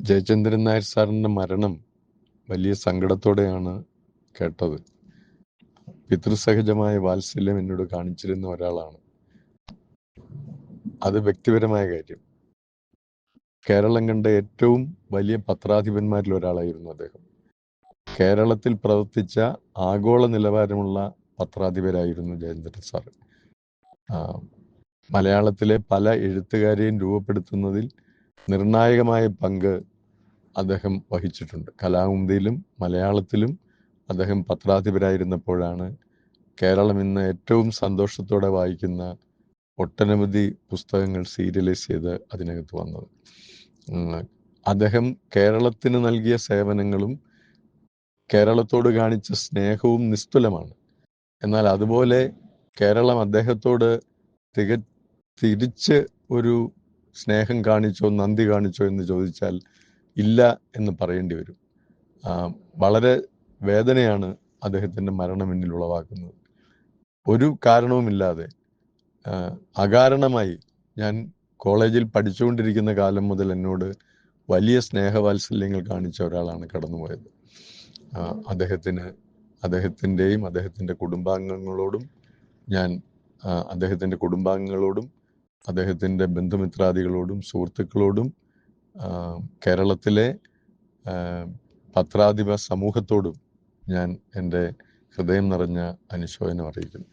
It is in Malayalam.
ജയചന്ദ്രൻ നായർ സാറിന്റെ മരണം വലിയ സങ്കടത്തോടെയാണ് കേട്ടത്. പിതൃസഹജമായ വാത്സല്യം എന്നോട് കാണിച്ചിരുന്ന ഒരാളാണ്. അത് വ്യക്തിപരമായ കാര്യം. കേരളം കണ്ട ഏറ്റവും വലിയ പത്രാധിപന്മാരിൽ ഒരാളായിരുന്നു അദ്ദേഹം. കേരളത്തിൽ പ്രവർത്തിച്ച ആഗോള നിലവാരമുള്ള പത്രാധിപരായിരുന്നു ജയചന്ദ്രൻ സാർ. മലയാളത്തിലെ പല എഴുത്തുകാരെയും രൂപപ്പെടുത്തുന്നതിൽ നിർണായകമായ പങ്ക് അദ്ദേഹം വഹിച്ചിട്ടുണ്ട്. കലാകുമുദിയിലും മലയാളത്തിലും അദ്ദേഹം പത്രാധിപരായിരുന്നപ്പോഴാണ് കേരളം ഇന്ന് ഏറ്റവും സന്തോഷത്തോടെ വായിക്കുന്ന ഒട്ടനവധി പുസ്തകങ്ങൾ സീരിയലൈസ് ചെയ്ത് അതിനകത്ത് വന്നത്. അദ്ദേഹം കേരളത്തിന് നൽകിയ സേവനങ്ങളും കേരളത്തോട് കാണിച്ച സ്നേഹവും നിസ്തുലമാണ്. എന്നാൽ അതുപോലെ കേരളം അദ്ദേഹത്തോട് തിക തിരിച്ച് ഒരു സ്നേഹം കാണിച്ചോ നന്ദി കാണിച്ചോ എന്ന് ചോദിച്ചാൽ ഇല്ല എന്ന് പറയേണ്ടി വരും. വളരെ വേദനയാണ് അദ്ദേഹത്തിന്റെ മരണം എന്നിൽ ഉളവാക്കുന്നത്. ഒരു കാരണവുമില്ലാതെ അകാരണമായി ഞാൻ കോളേജിൽ പഠിച്ചുകൊണ്ടിരിക്കുന്ന കാലം മുതൽ എന്നോട് വലിയ സ്നേഹവാത്സല്യങ്ങൾ കാണിച്ച ഒരാളാണ് കടന്നുപോയത്. അദ്ദേഹത്തിന് അദ്ദേഹത്തിന്റെയും അദ്ദേഹത്തിന്റെ കുടുംബാംഗങ്ങളോടും ഞാൻ അദ്ദേഹത്തിന്റെ കുടുംബാംഗങ്ങളോടും അദ്ദേഹത്തിന്റെ ബന്ധുമിത്രാദികളോടും സുഹൃത്തുക്കളോടും കേരളത്തിലെ പത്രാധിപ സമൂഹത്തോടും ഞാൻ എന്റെ ഹൃദയം നിറഞ്ഞ അനുശോചനം അറിയിക്കുന്നു.